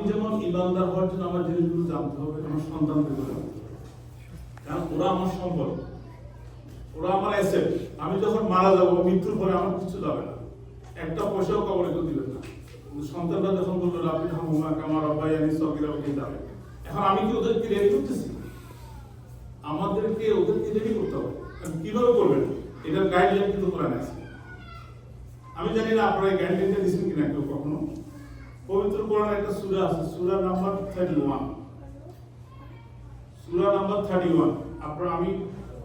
আমি যেমন ইমানদার হওয়ার জন্য আমার জিনিসগুলো জানতে হবে, আমার সন্তানদের কারণ ওরা আমার সম্পদ। ওরা আমার আমি যখন মারা যাব, মৃত্যুর পরে আমার কিছু যাবে না। একটা পয়সাও কবরে কেউ দিবেন না। সন্তানরা যখন বলল রাবি হামুমা কামার সকিরা ওকে যাবে এখন আমি কি ওদেরকে রেডি করতেছি? আমাদেরকে ওদেরকে রেডি করতে হবে। কীভাবে করবেন? এটার গাইডলাইন কিন্তু কোরআনে আছে। আমি জানি না আপনারা গাইডলাইনটা দিচ্ছেন কিনা কেউ কখনো। পবিত্র কোরআনে একটা সূরা আছে, সূরা নাম্বার 31 সূরা নাম্বার 31 আপনারা, আমি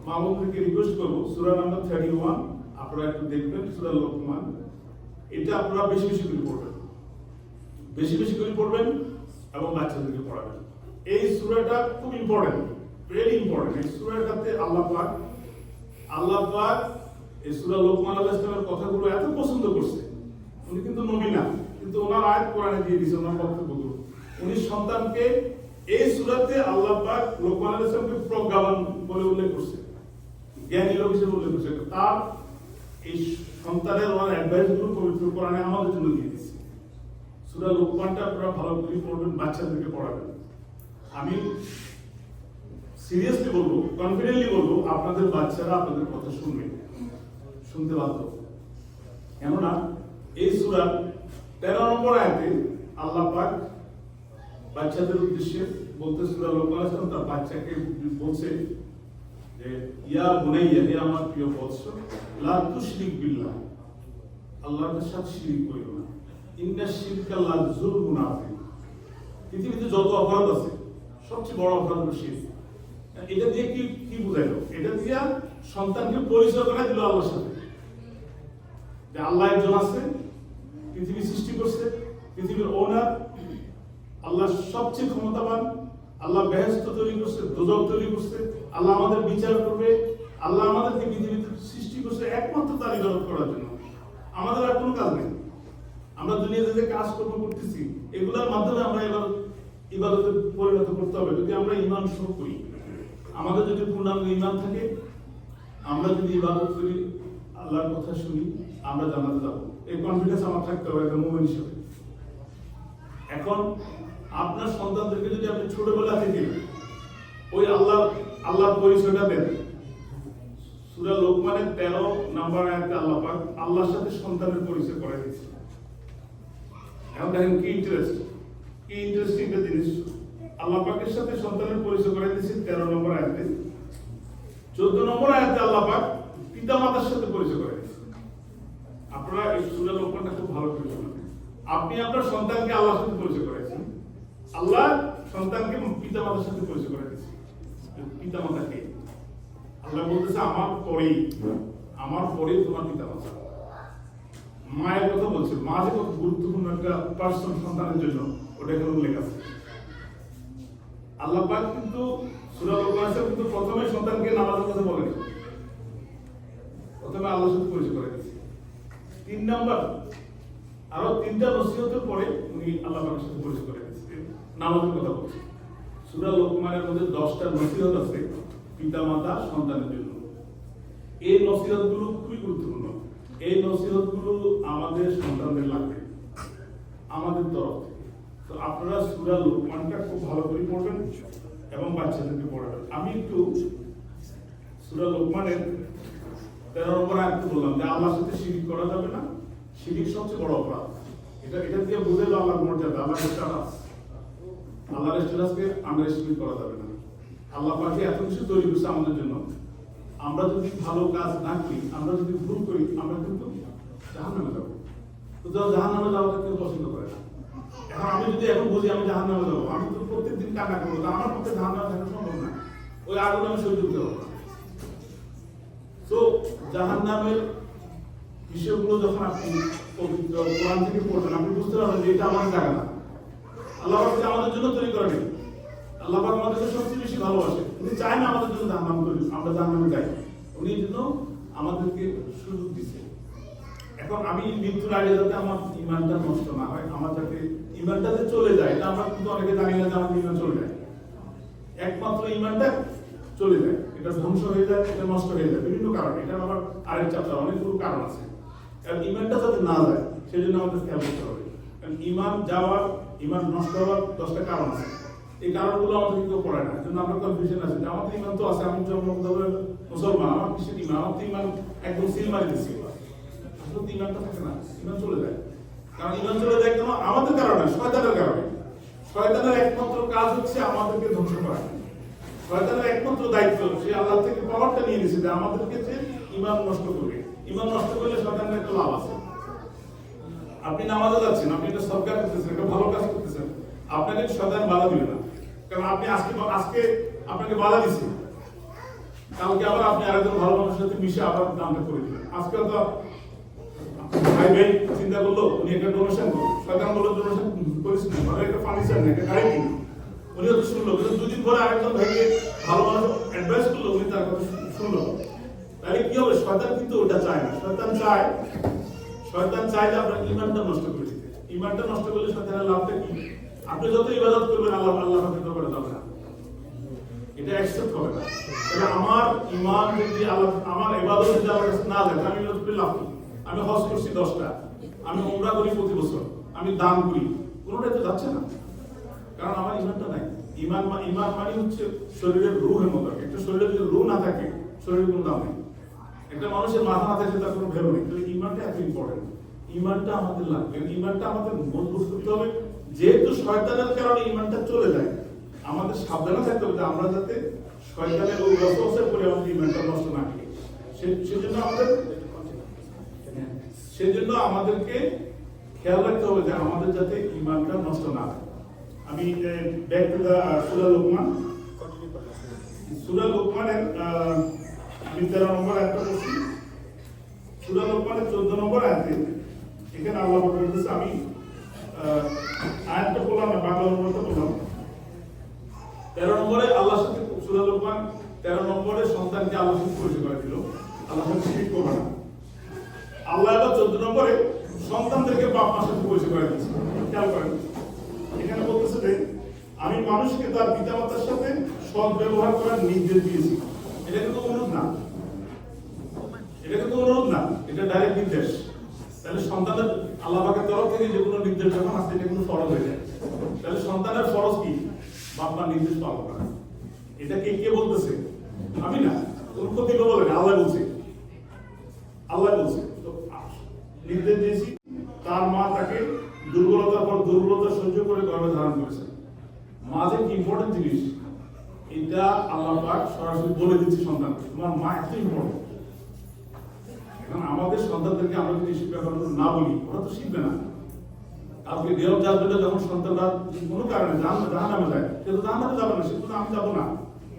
মামুনকে রিকোয়েস্ট করব, সূরা নাম্বার 31 আপনারা একটু দেখবেন, সূরা লোকমান এটা আপনারা বেশি বেশি করে পড়বেন। বেশি বেশি করে পড়বেন এবং বাচ্চাদেরকে পড়াবেন। এই সূরাটা খুব ইম্পর্টেন্ট ভেরি ইম্পর্টেন্ট এই সূরাটাতে আল্লাহ পাক আল্লাহ পাক এই সূরা লোকমান আলাইহিস সালামের কথাগুলো এত পছন্দ করছে। উনি কিন্তু নবী না। কিন্তু ওনার আয়াত কোরআনে দিয়ে দিয়েছে, ওনার বক্তব্যগুলো উনি সন্তানকে এই সুরাতে আল্লাহ পাক লোকমান আলাইহিস সালামকে প্রজ্ঞাবান বলে উল্লেখ করছে জ্ঞানী লোক হিসেবে উল্লেখ করছে তার এই সন্তানের ওনার অ্যাডভাইসগুলো পবিত্র কোরআনে আমাদের জন্য দিয়ে দিয়েছে। সুরা লোকমানটা আপনারা ভালো করে পড়বেন, বাচ্চাদেরকে পড়াবেন। আমি সিরিয়াসলি বলব কনফিডেন্টলি বলব, আপনাদের বাচ্চারা আপনাদের কথা শুনবে। শুনতে বাধ্য। কেননা এই সূরার তেরো নম্বর আয়াতে আল্লাহ পাক বাচ্চাদের উদ্দেশ্যে বলতে সূরা লোকমান আলাইহিস তার বাচ্চাকে বলছে যে, ইয়া বুনাইয়া, হে আমার প্রিয় বৎস, লা তুশরিক বিল্লাহ। আল্লাহর সাথে শিরিক করিও না। ইন্না শিরকা লা যুলমুন আযীম। পৃথিবীতে যত অপরাধ আছে, সবচেয়ে বড় অপরাধ হলো শিরক। এটা দিয়ে কি কি বুঝাইলো? এটা দিয়ে সন্তানকে পরিচয় করা দিল আল্লাহর সাথে। যে আল্লাহ একজন আছে পৃথিবী সৃষ্টি করছে, পৃথিবীর ওনার আল্লাহ সবচেয়ে ক্ষমতাবান, আল্লাহ বেহেস্ত তৈরি করছে, দোজক তৈরি করছে, আল্লাহ আমাদের বিচার করবে, আল্লাহ আমাদেরকে পৃথিবীতে সৃষ্টি করছে একমাত্র তার ইবাদত করার জন্য। আমাদের আর কোনো কাজ নেই। আমরা দুনিয়াতে যে কাজ কর্ম করতেছি, এগুলোর মাধ্যমে আমরা এবার ইবাদতে পরিণত করতে হবে। যদি আমরা ইমান শোক করি, আমাদের যদি পূর্ণাঙ্গ ইমান থাকে, আমরা যদি ইবাদত করি, আল্লাহর কথা শুনি, আমরা জানাতে যাব। এই কনফিডেন্স আমার থাকতে হবে একটা মুমিন হিসেবে। এখন আপনার সন্তানদেরকে যদি আপনি ছোটবেলা থেকে ওই আল্লাহ, আল্লাহর পরিচয়টা দেন, সূরা লোকমানের 13 নাম্বার আয়াতে আল্লাহ পাক আল্লাহর সাথে সন্তানের পরিচয় করে দিয়েছে এখন দেখেন কি ইন্টারেস্ট কি ইন্টারেস্টিং একটা জিনিস। আল্লাহ পাকের সাথে সন্তানের পরিচয় করে দিয়েছে 13 নম্বর আয়াতে। 14 নম্বর আয়াতে আল্লাহ পাক পিতা মাতার সাথে পরিচয় করে আপনারা এই সূরা লোকমানটা খুব ভালো করে শুনুন আপনি আপনার সন্তানকে আল্লাহর সাথে পরিচয় করেছেন। আল্লাহ সন্তানকে পিতা মাতার সাথে পরিচয় করে দিয়েছে পিতা মাতা কে? আল্লাহ বলতেছে, আমার পরেই আমার পরেই তোমার পিতা মাতা মায়ের কথা বলছে। মা যে কত গুরুত্বপূর্ণ একটা পার্সন সন্তানের জন্য, ওটা এখানে উল্লেখ আছে। আল্লাহ পাক কিন্তু সূরা লোকমান কিন্তু প্রথমে সন্তানকে নামাজের কথা বলেনি। প্রথমে আল্লাহর সাথে পরিচয় করে দিয়েছে তিন নাম্বার, আরও তিনটা নসিহতের পরে উনি আল্লাহ পাকের সাথে পরিচয় করে দিয়েছেন। নামাজের কথা বলছে। সুরা লোকমানের মধ্যে দশটা নসিহত আছে পিতা মাতা সন্তানের জন্য। এই নসিহতগুলো খুবই গুরুত্বপূর্ণ। এই নসিহতগুলো আমাদের সন্তানদের লাগবে, আমাদের তরফ থেকে। তো আপনারা সুরা লোকমানটা খুব ভালো করে পড়বেন এবং বাচ্চাদেরকে পড়াবেন। আমি একটু সুরা লোকমানের তেরো নম্বর আয়াত বললাম যে আল্লাহর সাথে শিরিক করা যাবে না। শিরিক সবচেয়ে বড় অপরাধ। এটা এটা দিয়ে বুঝে দাও আল্লাহর মর্যাদা, আল্লাহর স্ট্যাটাস আল্লাহর স্ট্যাটাসকে আন্ডার এস্টিমেট করা যাবে না। আল্লাহ পাকে এত কিছু তৈরি করছে আমাদের জন্য। আমরা যদি ভালো কাজ না করি, আমরা যদি ভুল করি, আমরা কিন্তু জাহান্নামে যাব। তো জাহান্নামে যাওয়াটা কেউ পছন্দ করে না। এখন আমি যদি এখন বুঝি আমি জাহান্নামে যাব, আমি তো প্রত্যেকদিন কান্না করব আমার পক্ষে জাহান্নামে থাকা সম্ভব না। ওই আগুন আমি সহ্য করতে পারব না। তো জাহান নামের বিষয়গুলো যখন আপনি পবিত্র কোরআন থেকে পড়বেন, আপনি বুঝতে পারবেন যে এটা আমার জায়গা না। আল্লাহ আমাদের জন্য তৈরি করেনি। আল্লাহ আমাদেরকে সবচেয়ে বেশি ভালোবাসে। উনি চায় না আমাদের জন্য জাহান্নাম তৈরি আমরা জাহান্নামে যাই। উনি জন্য আমাদেরকে সুযোগ দিচ্ছে এখন আমি মৃত্যুর আগে যাতে আমার ইমানটা নষ্ট না হয়, আমার যাতে ইমানটাতে চলে যায়, এটা আমরা কিন্তু অনেকে জানি না যে আমাদের ইমান চলে যায়। একমাত্র ইমানটা চলে যায়। এটা ধ্বংস হয়ে যায়, এটা নষ্ট হয়ে যায়, বিভিন্ন কারণে। এটা আবার আরেক চ্যাপ্টার অনেকগুলো কারণ আছে। কারণ ইমানটা যাতে না যায় সেই জন্য আমাদের খেয়াল করতে হবে। কারণ ইমান যাওয়ার, ইমান নষ্ট হওয়ার দশটা কারণ আছে। এই কারণগুলো আমাদের কিন্তু পড়ে না জন্য আমরা কনফিউশন আছে। যে আমাদের ইমান তো আছে, আমি জন্মগতভাবে মুসলমান, আমার কিসের ইমান, আমার তো ইমান একদম সিল মারি দিচ্ছি আসলে তো ইমানটা থাকে না, ইমান চলে যায়। কারণ ইমান চলে যায় কেন? আমাদের কারণে, শয়তানের কারণে। শয়তানের একমাত্র কাজ হচ্ছে আমাদেরকে ধ্বংস করা। শয়তানের একমাত্র দায়িত্ব সে আল্লাহ থেকে পাওয়ারটা নিয়ে নিয়েছে যে আমাদেরকে যে ইমান নষ্ট করবে ইমান নষ্ট করলে শয়তানের একটা লাভ আছে। আপনি নামাজে যাচ্ছেন, আপনি একটা সরকার করতেছেন, একটা ভালো কাজ করতেছেন, আপনাকে শয়তান বাধা দিবে না। কারণ আপনি আজকে আজকে আপনাকে বাধা দিচ্ছে কালকে আবার আপনি আরেকজন ভালো মানুষের সাথে মিশে আবার দামটা করে দিবেন আজকাল তো ভাই ভাই চিন্তা করল, উনি একটা ডোনেশন করল। শয়তান বলল ডোনেশন করিস না ঘরে একটা ফার্নিচার নেই, একটা গাড়ি কিনি উনি হয়তো শুনলো, কিন্তু দুদিন পরে আরেকজন ভাইকে অ্যাডভাইস করল, উনি তার কথা শুনলো। তাহলে কি হবে? শয়তান কিন্তু ওটা চায় না। শয়তান চায় শয়তান চায় আপনার ইমানটা নষ্ট করে দিতে। ইমানটা নষ্ট করলে শয়তানের লাভটা কি? আপনি যত ইবাদত করবেন, আল্লাহ আল্লাহ না এটা অ্যাকসেপ্ট হবে না। তাহলে আমার ইমান যদি আমার ইবাদত যদি আমার কাছে না যায় আমি ইবাদত করে লাভ? আমি হজ করছি দশটা। আমি উমরা করি প্রতি বছর। আমি দান করি। কোনোটাই তো যাচ্ছে না। কারণ আমার ইমানটা নাই। ইমান ইমান মানে হচ্ছে শরীরের রুহের মতো। একটা শরীরে যদি রুহ না থাকে শরীরের কোনো দাম নেই। একটা মানুষের মাথা না থাকে তার কোনো ভ্যালু নেই। তাহলে ইমানটা এত ইম্পর্টেন্ট ইমানটা আমাদের লাগবে। ইমানটা আমাদের মজবুত করতে হবে। যেহেতু শয়তানের কারণে ইমানটা চলে যায়, আমাদের সাবধানে থাকতে হবে আমরা যাতে শয়তানের ওই ওয়াসওয়াসের পরে আমাদের ইমানটা নষ্ট না করি। সেজন্য আমাদের সেজন্য আমাদেরকে খেয়াল রাখতে হবে যে আমাদের যাতে ইমানটা নষ্ট না হয়। আমি ব্যাক টু দা সুরা লোকমান সুরা লোকমানের আমি তেরো নম্বর একটা বলছি সুরা লোকমানের চোদ্দ নম্বর আয়াতে এখানে আল্লাহ বলতেছে আমি আহ, আয়াতটা বললাম না বাংলা নম্বরটা বললাম তেরো নম্বরে আল্লাহর সাথে সুরা লোকমান তেরো নম্বরে সন্তানকে আল্লাহর সাথে পরিচয় করে দিল আল্লাহর সাথে শিরিক করবে না আল্লাহ এবার চোদ্দ নম্বরে সন্তানদেরকে বাপ মার সাথে পরিচয় করে দিচ্ছে খেয়াল করেন এখানে বলতেছে যে আমি মানুষকে তার পিতামাতার সাথে সৎ ব্যবহার করার নির্দেশ দিয়েছি এটা কিন্তু অনুরোধ না এটা কিন্তু অনুরোধ না এটা ডাইরেক্ট নির্দেশ তাহলে সন্তানের আল্লাহ পাকের তরফ থেকে যে কোনো নির্দেশ যখন আসছে এটা কিন্তু ফরজ হয়ে যায় তাহলে সন্তানের ফরজ কি বাপ মার নির্দেশ পালন করা এটা কে কে বলতেছে আমি না কোন কতিকে বলে না আল্লাহ বলছে আল্লাহ বলছে, তো নির্দেশ দিয়েছি, তার মা তাকে দুর্বলতার পর দুর্বলতা সহ্য করে গর্ভে ধারণ করেছে। মা যে ইম্পর্টেন্ট জিনিস, এটা আল্লাহ পাক সরাসরি বলে দিচ্ছে সন্তানকে। তোমার মা এত ইম্পর্টেন্ট এখন আমাদের সন্তানদেরকে আমরা যদি শিক্ষা করানো না বলি, ওরা তো শিখবে না। ডে অফ জাজমেন্টে যখন সন্তানরা কোনো কারণে জান জাহান নামে যায়, সে তো জাহান যাবে না, সে তো আমি যাব না।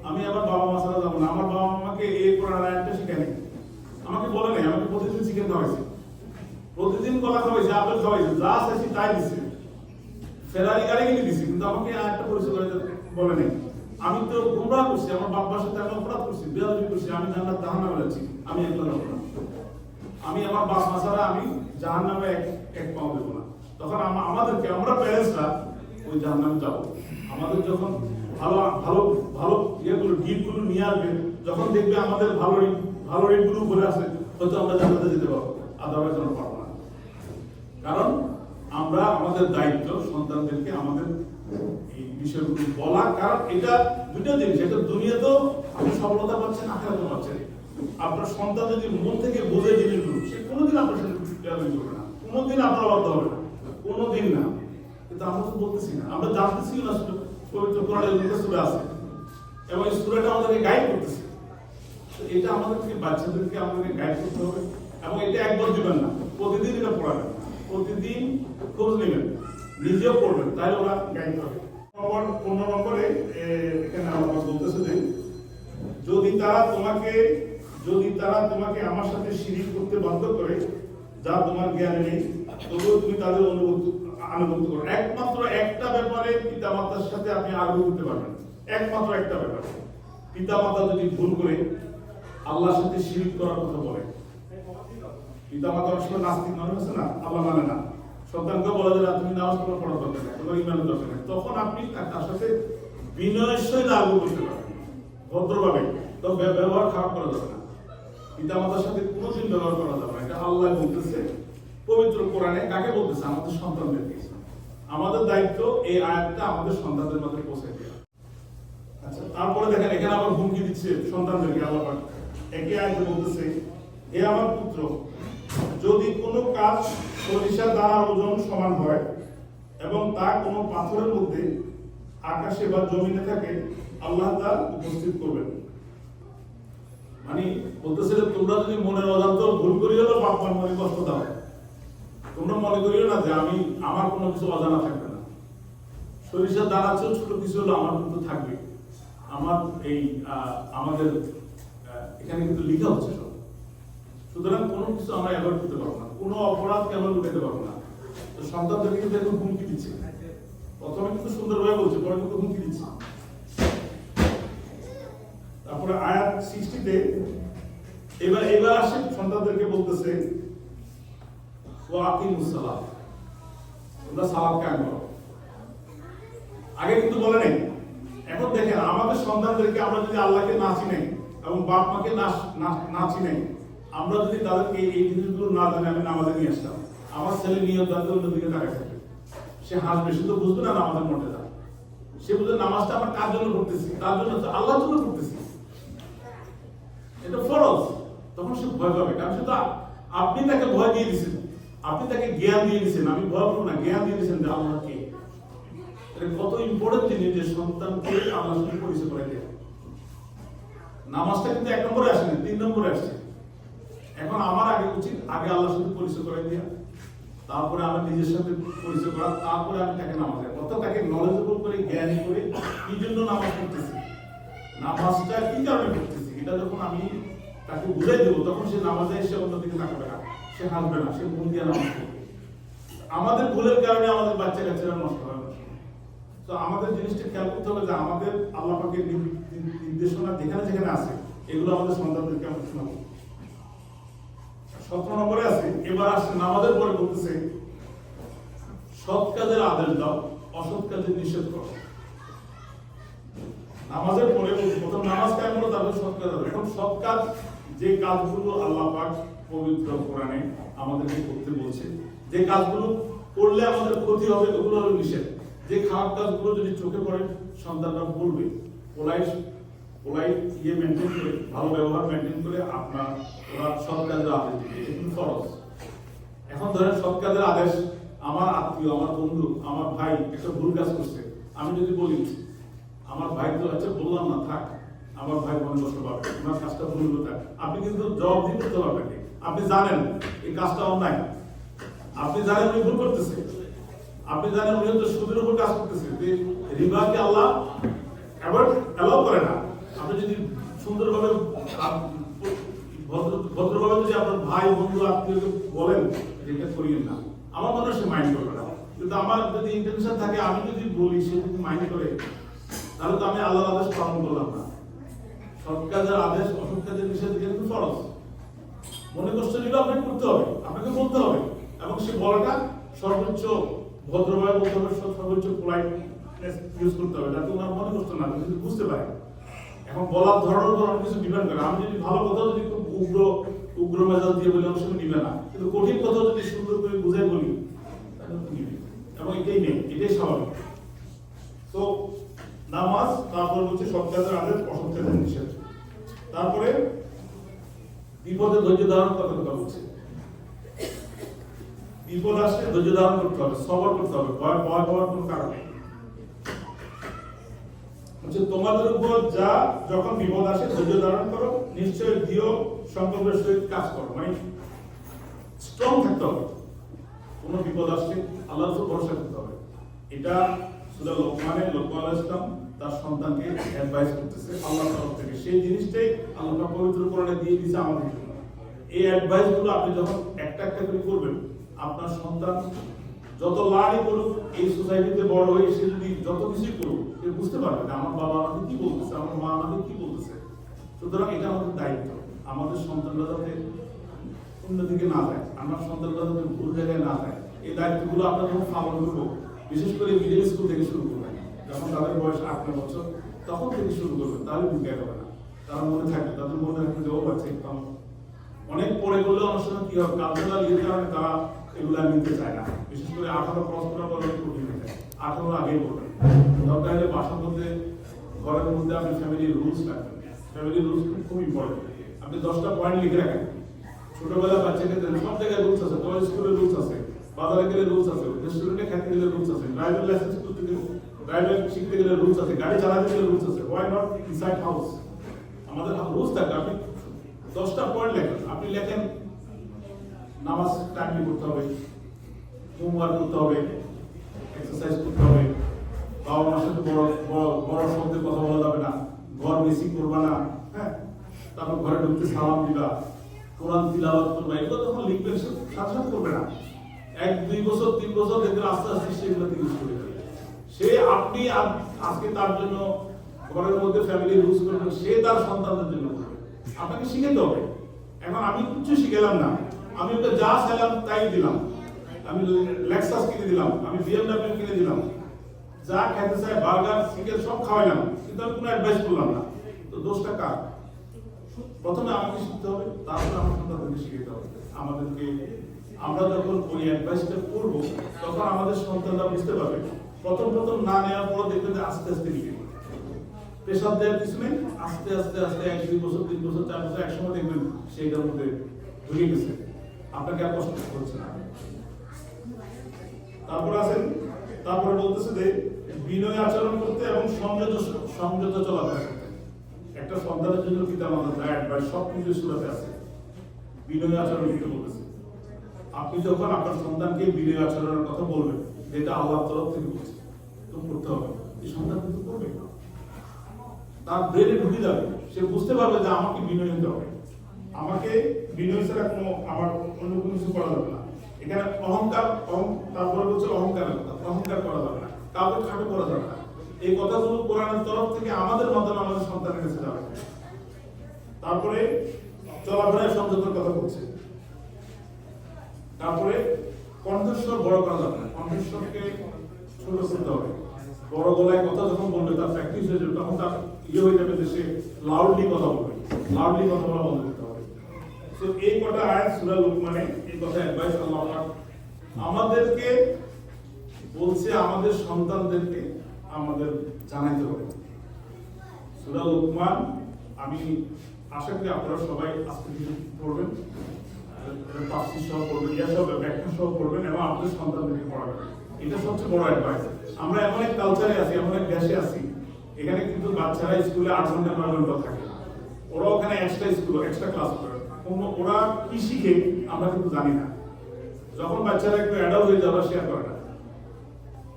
আমি আমার বাবা মা ছাড়া যাব না। আমার বাবা মা আমাকে এই কোরআন আয়াতটা নেই। আমাকে বলে নাই, আমাকে প্রতিদিন চিকেন খাওয়াইছে প্রতিদিন কলা খাওয়াইছে আপেল খাওয়াইছে যা চাইছি তাই দিছে। ফেরারি গাড়ি কিনে দিছি, কিন্তু আমাকে আরেকটা পরিচয় বলে নাই। আমি তো গুমরাহ করছি, আমার বাবার সাথে আমি অপরাধ করছি, বেয়াদবি করছি, আমি জান্নাত জাহান্নামে যাচ্ছি, আমি একলা যাব না। আমি আমার মা ছাড়া আমি জাহান নামে এক এক পাও দেবো না। তখন আমা- আমাদেরকে, আমরা প্যারেন্টসরা ওই জাহান নামে যাব। আমাদের যখন ভালো ভালো ভালো ইয়েগুলো গিফটগুলো নিয়ে আসবে। যখন দেখবে আমাদের ভালো ভালো রিটগুলো উপরে আসে হয়তো আমরা জান্নাতে যেতে পারব। আদারওয়াইজ আমরা পারব না। কারণ আমরা আমাদের দায়িত্ব সন্তানদেরকে আমাদের এই বিষয়গুলো বলা। কারণ এটা দুটো জিনিস। এটা দুনিয়াতেও আপনি সফলতা পাচ্ছেন আখেরাতে পাচ্ছেন। আপনার সন্তান যদি মন থেকে বোঝে জিনিসগুলো, সে কোনোদিন আপনার সাথে করবে না। কোনোদিন আপনার বাধ্য হবে না। কোনোদিন না। কিন্তু আমরা তো বলতেছি না। আমরা জানতেছি না পবিত্র কোরআনের মধ্যে আছে। এবং এই আমাদেরকে গাইড করতেছে। এটা আমাদেরকে, বাচ্চাদেরকে আমাদেরকে গাইড করতে হবে। এবং এটা একবার দিবেন না, প্রতিদিন এটা পড়াবেন। প্রতিদিন খোঁজ নেবেন, নিজেও পড়বেন, তাহলে ওরা গাইড হবে নম্বর, পনেরো নম্বরে এখানে আমার বলতেছে যে, যদি তারা তোমাকে, যদি তারা তোমাকে আমার সাথে শিরিক করতে বাধ্য করে, যা তোমার জ্ঞানে নেই, তবুও তুমি তাদের অনুভূতি আনুগত্য একমাত্র একটা ব্যাপারে পিতা মাতার সাথে আপনি আগ্রহ করতে পারবেন একমাত্র একটা ব্যাপার। পিতা মাতা যদি ভুল করে, আল্লাহর সাথে শিরিক করার কথা বলে। পিতা মাতা সময় নাস্তিক মানুষ আছে না? আল্লাহ মানে না। সন্তানকে তুমি নামাজ পড়া পড়া দরকার তোমার দরকার তখন আপনি তার সাথে বিনয়ের সহিত আগ্রহ করতে পারবেন ভদ্রভাবে। তো ব্যবহার খারাপ করা যাবে না। পিতা মাতার সাথে কোনোদিন ব্যবহার করা যাবে না। এটা আল্লাহ বলতেছে। পবিত্র কোরআনে কাকে বলতেছে? আমাদের সন্তানদেরকে। আমাদের দায়িত্ব এই আয়াতটা আমাদের সন্তানদের মধ্যে পৌঁছে দেওয়া আচ্ছা তারপরে দেখেন, এখানে আবার হুমকি দিচ্ছে সন্তানদেরকে আল্লাহ। একই আয়াতে বলতেছে, হে আমার পুত্র, যদি কোনো কাজ সরিষা দ্বারা ওজন সমান হয় এবং তা কোনো পাথরের মধ্যে আকাশে বা জমিনে থাকে, আল্লাহ তা উপস্থিত করবেন। মানে বলতেছে তোমরা যদি মনের অজান্ত ভুল করিও মার মনে কষ্ট দাও। তোমরা মনে করিও না যে আমি, আমার কোনো কিছু অজানা থাকবে না। সরিষার দানা ছোট কিছু হলো আমার কিন্তু থাকবে। আমার এই আমাদের এখানে কিন্তু লিখা হচ্ছে সব। সুতরাং কোনো কিছু আমরা অ্যাভয়েড করতে পারব না। কোনো অপরাধকে আমরা লুকাতে পারব না? তো সন্তানদেরকে কিন্তু এখন হুমকি দিচ্ছে। প্রথমে কিন্তু সুন্দরভাবে বলছে, পরে কিন্তু হুমকি দিচ্ছে। তারপরে আয়াত সিক্সটিতে এবার এবার আসে সন্তানদেরকে বলতেছে আগে কিন্তু বলে এখন দেখেন, আমাদের সন্তানদেরকে আমরা যদি আল্লাহকে না এবং বাপ মাকে আমরা যদি তাদেরকে এই জিনিসগুলো না জানি, আমি নামাজে নিয়ে আসতাম। আমার ছেলে নিয়ত তাকায় থাকবে সে হাসবে, সে তো বুঝবে না নামাজের মর্যাদা। সে বুঝবে নামাজটা আমরা কার জন্য করতেছি তার জন্য আল্লাহর জন্য করতেছি এটা ফরজ। তখন সে ভয় পাবে, কারণ সে আপনি তাকে ভয় দিয়ে দিয়েছেন। আপনি তাকে জ্ঞান দিয়ে দিয়েছেন, আমি ভয় পাবো না, জ্ঞান দিয়ে দিয়েছেন যে আল্লাহ কে এটা কত ইম্পর্টেন্ট জিনিস যে সন্তানকে আল্লাহর সঙ্গে পরিচয় করে দেয়। নামাজটা কিন্তু এক নম্বরে আসেনি তিন নম্বরে আসছে এখন আমার আগে উচিত আগে আল্লাহর সাথে পরিচয় করে দেওয়া তারপরে আমার নিজের সাথে পরিচয় করা, তারপরে আমি তাকে নামাজ অর্থাৎ তাকে নলেজেবল করে, জ্ঞান করে কি জন্য নামাজ পড়তেছি? নামাজটা কি কারণে করতেছি এটা যখন আমি তাকে বুঝাই দেবো, তখন সে নামাজে এসে অন্যদিকে তাকাবে না। সে হাসবে না, সে মন দিয়ে নামাজ আমাদের ভুলের কারণে আমাদের বাচ্চা কাচ্চারা নষ্ট হয়। তো আমাদের জিনিসটা খেয়াল করতে হবে যে আমাদের আল্লাহ পাকের নির্দেশনা যেখানে যেখানে আছে, এগুলো আমাদের সন্তানদেরকে আমরা শোনাবো। সতেরো নম্বরে আছে, এবার আসছে, নামাজের পরে বলতেছে, সৎ কাজের আদেশ দাও, অসৎ কাজের নিষেধ করো। নামাজের পরে প্রথম নামাজ কাজ করো তারপরে সৎ কাজ। এখন সৎ কাজ, যে কাজগুলো আল্লাহ পাক পবিত্র কোরআনে আমাদেরকে করতে বলছে। যে কাজগুলো করলে আমাদের ক্ষতি হবে, ওগুলো হলো নিষেধ। যে খারাপ কাজগুলো যদি চোখে পড়ে, সন্তানরা বলবে পোলাইট পোলাইট ইয়ে মেনটেন করে, ভালো ব্যবহার মেনটেন করে আপনার ওরা কাজের আদেশ দিবে। ফরজ। এখন ধরেন কাজের আদেশ, আমার আত্মীয়, আমার বন্ধু, আমার ভাই একটা ভুল কাজ করছে। আমি যদি বলি, আমার ভাই তো আচ্ছা বললাম না, থাক। আমার ভাই মনে পাবে ওনার কাজটা ভুল থাক আপনি কিন্তু জবাব করতে পারবেন। আপনি জানেন, এই কাজটা অন্যায়। আপনি জানেন উনি ভুল করতেছে। আপনি জানেন উনি হয়তো সুদের উপর কাজ করতেছে। যে রিবাকে আল্লাহ অ্যালাউ করে না। আপনি যদি সুন্দরভাবে ভদ্রভাবে যদি আপনার ভাই, বন্ধু, আত্মীয়কে বলেন যে এটা করিয়েন না। আমার মনে হয় সে মাইন্ড করবে না। কিন্তু আমার যদি ইন্টেনশন থাকে, আমি যদি বলি, সে যদি মাইন্ড করে, তাহলে তো আমি আল্লাহর আদেশ পালন করলাম না। সৎ কাজের আদেশ, অসৎ কাজের নিষেধ কিন্তু ফরজ। মনে কষ্ট নিলে আপনাকে করতে হবে, আপনাকে বলতে হবে। এবং সে বলাটা সর্বোচ্চ ভদ্রভাবে বলতে হবে সর্বোচ্চ পোলাইটনেস ইউজ করতে হবে, যাতে ওনার মনে কষ্ট না যদি বুঝতে পারে। এখন বলার ধরনের উপর অনেক কিছু ডিপেন্ড করে আমি যদি ভালো কথা যদি খুব উগ্র উগ্র মেজাজ দিয়ে বলি অনেক সময় নিবে না। কিন্তু কঠিন কথা যদি সুন্দর করে বুঝাই বলি নিবে এবং এটাই নেই এটাই স্বাভাবিক। তো নামাজ, তারপর হচ্ছে সৎ কাজের কাজের নিষেধ। তারপরে বিপদে ধৈর্য ধারণ কথা বলছে বিপদ আসলে ধৈর্য ধারণ করতে হবে, সবর করতে হবে, ভয় ভয় পাওয়ার কোনো কারণ নেই। তোমাদের উপর যা, যখন বিপদ আসে, ধৈর্য ধারণ করো, নিশ্চয় দৃঢ় সংকল্পের সহিত কাজ করো। মানে স্ট্রং থাকতে হবে। কোনো বিপদ আসলে আল্লাহর উপর ভরসা করতে হবে। এটা সুদা লোকমানে লোকমান ইসলাম তার সন্তানকে অ্যাডভাইস করতেছে, আল্লাহর তরফ থেকে। সেই জিনিসটাই আল্লাহ পবিত্র কোরআনে দিয়ে দিয়েছে আমাদের জন্য। এই অ্যাডভাইসগুলো আপনি যখন একটা একটা করে করবেন, আপনার সন্তান যত লাড়ি করুক, এই সোসাইটিতে বড় হয়ে সে যদি যত কিছুই করুক, সে বুঝতে পারবে যে আমার বাবা আমাকে কি বলতেছে, আমার মা আমাকে কি বলতেছে। সুতরাং এটা আমাদের দায়িত্ব। আমাদের সন্তানরা যাতে অন্যদিকে না যায়, আমার সন্তানরা যাতে ভুল জায়গায় না যায়, এই দায়িত্বগুলো আপনার যখন পালন করব, বিশেষ করে মিডিল স্কুল থেকে শুরু করবেন যখন তাদের বয়স আট নয় বছর, তখন থেকে শুরু করবেন, তাহলে ভূমিকা হবে না। তারা মনে থাকবে, তাদের মনে রাখবে যে, ও বাচ্চা একদম অনেক পরে করলে অনেক সময় কি হবে? কালচারাল ইয়ের কারণে তারা এগুলো নিতে চাই না। বিশেষ করে আঠারো ক্রস করার পর কঠিন হয়ে যায়। আঠারো আগেই করবেন দরকার হলে বাসার মধ্যে, ঘরের মধ্যে আপনি ফ্যামিলির রুলস রাখবেন। ফ্যামিলির রুলস খুব ইম্পর্টেন্ট আপনি দশটা পয়েন্ট লিখে রাখেন। ছোটবেলা বাচ্চাকে সব জায়গায় রুলস আছে। তোমার স্কুলে রুলস আছে, বাজারে গেলে রুলস আছে রেস্টুরেন্টে খেতে গেলে রুলস আছে ড্রাইভিং লাইসেন্স করতে গেলে ড্রাইভিং শিখতে গেলে রুলস আছে, গাড়ি চালাতে গেলে রুলস আছে। ওয়াই নট ইনসাইড হাউস আমাদের রুলস থাকে, আপনি দশটা পয়েন্ট লেখেন, আপনি লেখেন, নামাজ টাইমলি করতে হবে, হোমওয়ার্ক করতে হবে এক্সারসাইজ করতে হবে বাবা মার সাথে বড় বড় বড় শব্দে কথা বলা যাবে না, ঘর বেশি করবা না হ্যাঁ? তারপর ঘরে ঢুকতে সালাম দিবা, কোরআন তিলাওয়াত করবা, এগুলো তখন লিখবেন, সাথে সাথে করবে না। এক, দুই বছর, তিন বছর, দেখবেন আস্তে আস্তে সেগুলো ইউজ করে যাবে সে আপনি আজকে তার জন্য ঘরের মধ্যে ফ্যামিলি রুলস করবেন, সে তার সন্তানদের জন্য করবে। আপনাকে শিখাতে হবে। এখন আমি কিছু শিখেলাম না। আমি ওকে যা চাইলাম তাই দিলাম। আমি লেক্সাস কিনে দিলাম, আমি বিএমডব্লিউ কিনে দিলাম। যা খেতে চাই, বার্গার, চিকেন সব খাওয়াইলাম। কিন্তু আমি কোনো অ্যাডভাইস করলাম না। তো দোষটা কার? প্রথমে আমাকে শিখতে হবে, তারপরে আমার সন্তানদেরকে শিখতে হবে। আমাদেরকে আমরা যখন ওই অ্যাডভাইসটা করব, তখন আমাদের সন্তানরা বুঝতে পারবে। প্রথম প্রথম না নেওয়ার পর দেখবে যে আস্তে আস্তে নিবে প্রেশার দেওয়ার কিছু নেই আস্তে আস্তে আস্তে এক, দুই বছর, তিন বছর, চার বছর একসময় দেখবেন সেইটার মধ্যে ঢুকে গেছে। আপনাকে আর কষ্ট করতে হচ্ছে না। তারপর আছেন, তারপরে বলতেছে যে বিনয় আচরণ করতে এবং সংযত সংযত চলাফেরা করতে। একটা সন্তানের জন্য পিতা মাতা ডায়েট বা সব কিছু সুরাতে আছে। বিনয় আচরণ করতে বলতেছে। আপনি যখন আপনার সন্তানকে বিনয় আচরণের কথা বলবেন, যেটা আল্লাহ তরফ থেকে বলছে। তো করতে হবে। এই সন্তান কিন্তু করবে তার ব্রেনে ঢুকে যাবে। সে বুঝতে পারবে যে আমাকে বিনয় হতে হবে। আমাকে বিনয় ছাড়া কোনো আমার অন্য কোনো কিছু করা যাবে না। এখানে অহংকার তারপরে হচ্ছে অহংকারের কথা অহংকার করা যাবে না। কাউকে খাটো করা যাবে না। এই কথাগুলো কোরআনের তরফ থেকে আমাদের মাধ্যমে আমাদের সন্তানের কাছে যাবে তারপরে চলাফেরায় সংযতের কথা বলছে। তারপরে কণ্ঠস্বর বড় করা যাবে না। কণ্ঠস্বরকে ছোট করতে হবে। বড় গলায় কথা যখন বলবে, তার প্র্যাকটিস হয়ে যাবে, তখন তার ইয়ে হয়ে যাবে যে সে লাউডলি কথা বলবে। লাউডলি কথা বলা বন্ধ করতে হবে। তো এই কটা আয়াত সূরা লুকমানে, এই কথা অ্যাডভাইস আল্লাহ আমাদেরকে বলছে, আমাদের সন্তানদেরকে আমাদের জানাইতে হবে। সূরা লুকমান, আমি আশা করি আপনারা সবাই আজকে পড়বেন তাফসীর সহ পড়বেন, ইয়া সহ ব্যাখ্যা সহ পড়বেন, এবং আপনাদের সন্তানদেরকে পড়াবেন। এটা সবচেয়ে বড় অ্যাডভাইস আমরা এমন এক কালচারে আছি, এমন এক দেশে আছি, এখানে কিন্তু বাচ্চারা স্কুলে আট ঘণ্টা, নয় ঘণ্টা থাকে। ওরা ওখানে এক্সট্রা স্কুল এক্সট্রা ক্লাস করে। অন্য- ওরা কি শিখে, আমরা কিন্তু জানি না। যখন বাচ্চারা একটু অ্যাডাল্ট হয়ে যাবে শেয়ার করে না।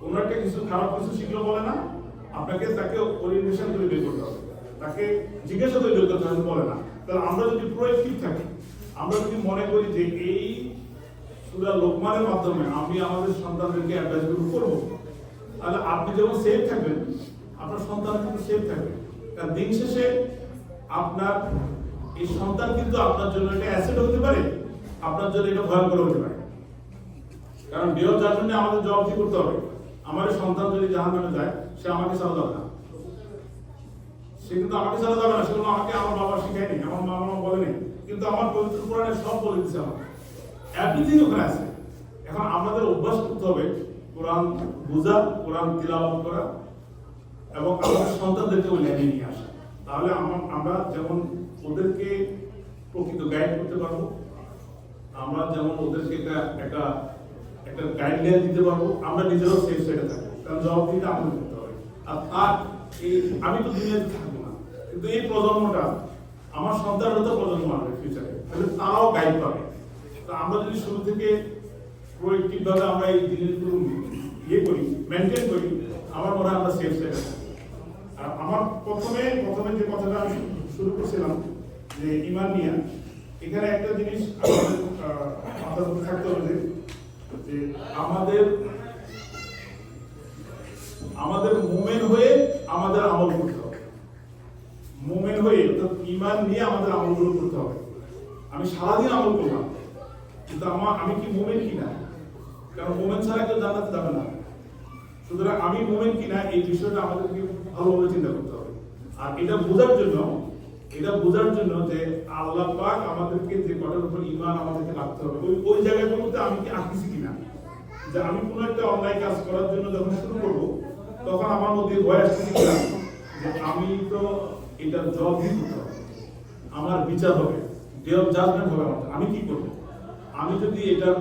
কোনো একটা কিছু, খারাপ কিছু শিখলো বলে না, আপনাকে তাকে ওরিয়েন্টেশন করে বের করতে হবে। তাকে জিজ্ঞাসা করে বের করতে হবে, বলে না। তাহলে আমরা যদি প্রোয়েক্টিভ থাকি, আমরা যদি মনে করি যে এই সুরা লোকমানের মাধ্যমে আমি আমাদের সন্তানদেরকে অ্যাডভাইস করব। তাহলে আপনি যেমন সেফ থাকবেন, আপনার সন্তান কিন্তু সেফ থাকবে। কারণ দিন শেষে আপনার, এই সন্তান কিন্তু আপনার জন্য এটা অ্যাসেট হতে পারে, আপনার জন্য এটা ভয়ঙ্কর হতে পারে। কারণ বৃহৎ যার জন্য আমাদের জবাবদি করতে হবে? আমার সন্তান যদি জাহান নামে যায়, সে আমাকে ছাড়া যাবে না। সে কিন্তু আমাকে ছাড়া যাবে না সেগুলো আমাকে আমার বাবা শিখায়নি, আমার মা বাবা বলেনি। কিন্তু আমার পবিত্র কোরআনে সব বলে দিচ্ছে আমাকে। এভরিথিং ওখানে আছে। এখন আমাদের অভ্যাস করতে হবে কোরআন বোঝা, কোরআন তিলাওয়াত করা এবং আমাদের সন্তানদেরকে ওই লাইনে নিয়ে আসা। তাহলে আমার যেমন ওদেরকে প্রকৃত গাইড করতে পারব, আমরা যেমন ওদেরকে একটা একটা একটা গাইডলাইন দিতে পারব, আমরা নিজেরাও সেফ সাইডে থাকব। কারণ জবাবদিহিটা আমাদের করতে হবে। আর তার এই, আমি তো দুনিয়াতে থাকব না, কিন্তু এই প্রজন্মটা, আমার সন্তানরা তো প্রজন্ম আসবে ফিউচারে তাহলে তারাও গাইড পাবে। তা আমরা যদি শুরু থেকে প্রোয়েক্টিভ ভাবে আমরা এই জিনিসগুলো ইয়ে করি মেনটেন করি, আমার মনে হয় আমরা সেফ থাকব। আর আমার প্রথমে প্রথমে যে কথাটা আমি শুরু করছিলাম, যে ইমান নিয়ে, এখানে একটা জিনিস আমাদের মাথার থাকতে হবে যে আমাদের আমাদের মোমেন হয়ে আমাদের আমল করতে হবে। মোমেন হয়ে অর্থাৎ ইমান নিয়ে আমাদের আমলগুলো করতে হবে। আমি সারাদিন আমল করলাম। কিন্তু আমার আমি কি মোমেন কিনা? কারণ মোমেন ছাড়া কেউ জানাতে যাবে না। সুতরাং আমি মোমেন কিনা, এই বিষয়টা আমাদেরকে ভালোভাবে চিন্তা করতে হবে। আর এটা বোঝার জন্য এটা বোঝার জন্য যে আল্লাহ পাক আমাদেরকে যে কটার উপর ইমান আমাদেরকে রাখতে হবে। ওই ওই জায়গাগুলোতে আমি কি আঁকিছি কিনা? যে আমি কোনো একটা অনলাইন কাজ করার জন্য যখন শুরু করব, তখন আমার মধ্যে ভয় আসছে কিনা যে আমি তো এটা জব দিতে হবে আমার বিচার হবে। ডে অফ জাজমেন্ট হবে আমার। আমি কি করব? আমি যদি এটা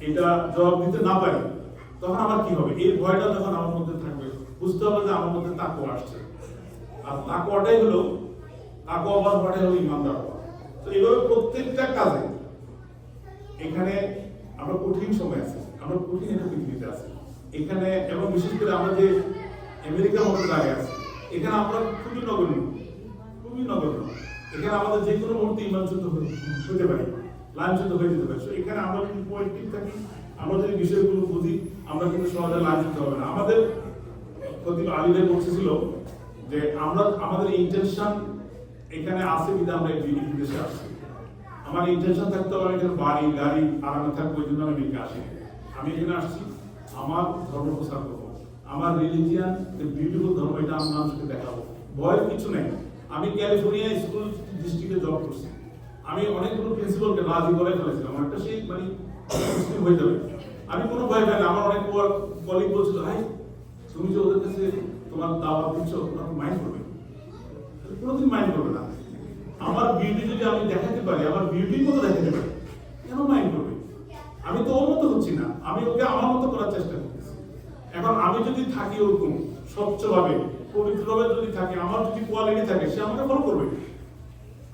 এটা জবাব দিতে না পারি, তখন আমার কি হবে? এই ভয়টা যখন আমার মধ্যে থাকবে, বুঝতে হবে যে আমার মধ্যে তাকওয়া আসছে। আর তাকওয়াটাই হলো, তাকওয়া হওয়ার পরে হলো ইমানদার তো এইভাবে প্রত্যেকটা কাজে এখানে আমরা কঠিন সময় আছে, আমরা কঠিন একটা পৃথিবীতে আছি। এখানে, এবং বিশেষ করে আমরা যে আমেরিকার মতো জায়গায় আছি, এখানে আমরা খুবই নগণ্য খুবই নগণ্য। এখানে আমাদের যে কোনো মুহূর্তে ইমানচ্যুত হতে- হতে পারি। লাঞ্ছিত হয়ে যেতে পারি। এখানে আমরা যদি পয়েন্টিভ থাকি আমরা যদি বিষয়গুলো বুঝি, আমরা কিন্তু সহজে লাঞ্ছিত হবে না। আমাদের খতিব আলীদের বলতেছিল যে আমরা, আমাদের ইন্টেনশন এখানে আছে বিধা আমরা বিদেশে আসছি। আমার ইন্টেনশন থাকতে হবে এখানে বাড়ি, গাড়ি, আরামে থাকব ওই জন্য আমি আসি আমি এখানে আসছি, আমার ধর্ম প্রচার করব। আমার রিলিজিয়ান বিউটিফুল ধর্ম, এটা আমি মানুষকে দেখাবো। ভয়ের কিছু নেই। আমি ক্যালিফোর্নিয়া স্কুল ডিস্ট্রিক্টে জব করছি। আমি অনেকগুলো প্রিন্সিপালকে রাজি করে ফেলেছিলাম। একটা সেই মানে হয়ে যাবে। আমি কোনো ভয় পাই না। আমার অনেক কলিগ বলছিল ভাই তুমি যে ওদের কাছে তোমার দাওয়াত দিচ্ছ, ওরা মাইন্ড করবে কোনোদিন মাইন্ড করবে না। আমার বিউটি যদি আমি দেখাতে পারি, আমার বিউটির মতো দেখাতে পারি, কেন মাইন্ড করবে? আমি তো ওর মতো হচ্ছি না। আমি ওকে আমার মতো করার চেষ্টা করতেছি। এখন আমি যদি থাকি ওরকম, স্বচ্ছভাবে, পবিত্রভাবে যদি থাকি, আমার যদি কোয়ালিটি থাকে, সে আমাকে ফলো করবে।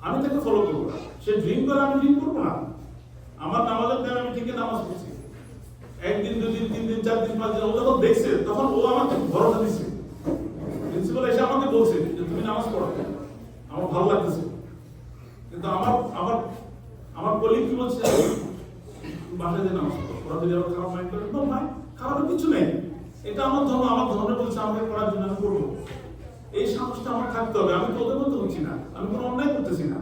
আমি তাকে ফলো করব না। সে ড্রিম করে আমি ড্রিম করব না। আমার নামাজের টাইম আমি ঠিকই নামাজ পড়ছি। একদিন, দুদিন তিন দিন চার দিন পাঁচ দিন ও যখন দেখছে, তখন ও আমাকে ভরসা দিচ্ছে প্রিন্সিপাল এসে আমাকে বলছে যে, তুমি নামাজ পড়ো আমার ভালো লাগতেছে কিন্তু আমার আমার আমার কলিগ কি বলছে? বাসায় যে নামাজ পড়ো। ওরা যদি আবার খারাপ মাইন্ড করে নো ভাই, খারাপের কিছু নেই। এটা আমার ধর্ম, আমার ধর্মে বলছে আমাকে করার জন্য আমি করব এই সাহসটা আমার থাকতে হবে। আমি তো ওদের মতো হচ্ছি না আমি কোনো অন্যায় করতেছি না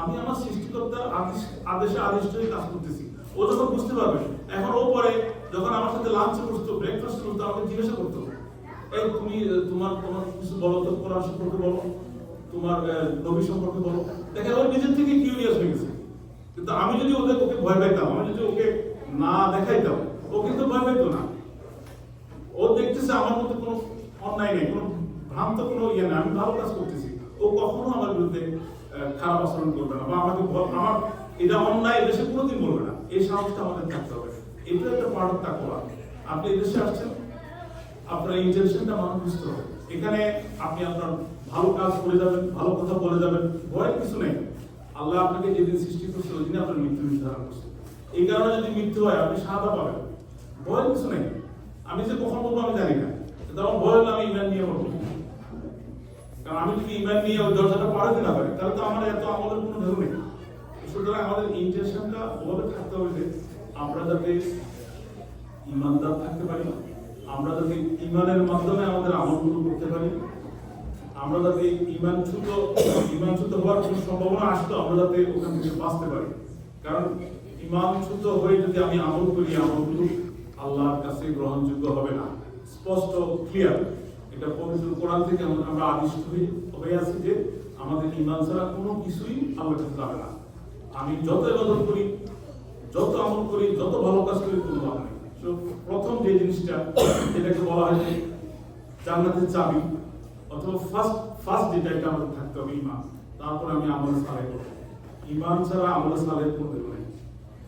আমি আমার সৃষ্টিকর্তার আদেশ আদেশে আদিষ্ট হয়ে কাজ করতেছি। ও যখন বুঝতে পারবে, এখন ও পরে যখন আমার সাথে লাঞ্চ করতো ব্রেকফাস্ট করতো আমাকে জিজ্ঞাসা করতো, এই তুমি তোমার তোমার কিছু বলো তো, কোরআন সম্পর্কে বলো, তোমার নবী সম্পর্কে বলো? দেখে ও নিজের থেকে কিউরিয়াস হয়ে গেছে। কিন্তু আমি যদি ওদের ওকে ভয় পাইতাম, আমি যদি ওকে না দেখাইতাম, ও কিন্তু ভয় পাইতো না। ও দেখতেছে আমার মধ্যে কোনো অন্যায় নেই, কোনো ভ্রান্ত কোনো ইয়ে নেই, আমি ভালো কাজ করতেছি। ও কখনো আমার বিরুদ্ধে খারাপ আচরণ করবে না বা আমাকে আমার এটা অন্যায় এদেশে কোনোদিন বলবে না। এই সাহসটা আমাদের থাকতে হবে। এটা একটা পার্ট অফ আপনি এদেশে আসছেন, আপনার ইন্টেনশনটা মানুষ বুঝতে হবে। এখানে আপনি আপনার ভালো কাজ করে যাবেন, ভালো কথা বলে যাবেন, ভয়ের কিছু নেই। আল্লাহ আপনাকে যেদিন সৃষ্টি করছে ওই দিন আপনার মৃত্যু নির্ধারণ করছে। এই কারণে যদি মৃত্যু হয়, আপনি সাদা পাবেন। ভয়ের কিছু নেই। আমি যে কখন বলব আমি জানি না। আমার ভয় হলে আমি ইমান নিয়ে বলব। কারণ আমি যদি ইমান নিয়ে ওই দরজাটা পাড়াতে না পারি, তাহলে তো আমার এত আমাদের কোনো ভ্যালু নেই। সুতরাং আমাদের ইন্টেনশনটা ওভাবে থাকতে হবে যে আমরা যাতে ইমানদার থাকতে পারি, আমরা যাতে ইমানের মাধ্যমে আমাদের আমলগুলো করতে পারি, আমরা যাতে ইমানচ্যুত ইমানচ্যুত হওয়ার কোনো সম্ভাবনা আসতো আমরা যাতে ওখান থেকে বাঁচতে পারি। কারণ ইমানচ্যুত হয়ে যদি আমি আমল করি, আমলগুলো আল্লাহর কাছে গ্রহণযোগ্য হবে না। স্পষ্ট ক্লিয়ার এটা পবিত্র কোরআন থেকে আমরা আদিষ্ট হয়ে হয়ে আছি যে আমাদের ইমান ছাড়া কোনো কিছুই কাছে যাবে না। আমি যত ইবাদত করি, যত আমল করি, যত ভালো কাজ করি, কোনো লাভ নেই। প্রথম যে জিনিসটা এটাকে বলা হয় যে জান্নাতের চাবি, অথবা ফার্স্ট ফার্স্ট যেটা, এটা আমাদের থাকতে হবে ইমান তারপর আমি আমল সালে করব। ইমান ছাড়া আমল সালে করতে পারি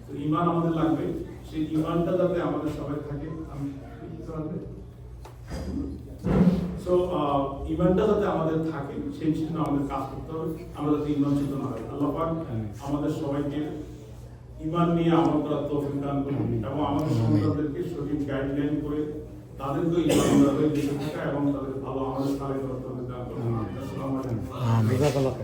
তো ইমান আমাদের লাগবে। সেই ইমানটা যাতে আমাদের সবাই থাকে। আমি সো ইমানটা যাতে আমাদের থাকে সেই জন্য আমাদের কাজ করতে হবে। আমরা যাতে ইমান চেতনা হয় আল্লাহ পাক আমাদের সবাইকে ইমান নিয়ে আমল করার তৌফিক দান করুন এবং আমাদের সন্তানদেরকে সঠিক গাইডলাইন করে তাদেরকে ইমান থাকা এবং তাদের ভালো আমাদের সাহায্য করতে হবে দান করুন। আসসালামু আলাইকুম।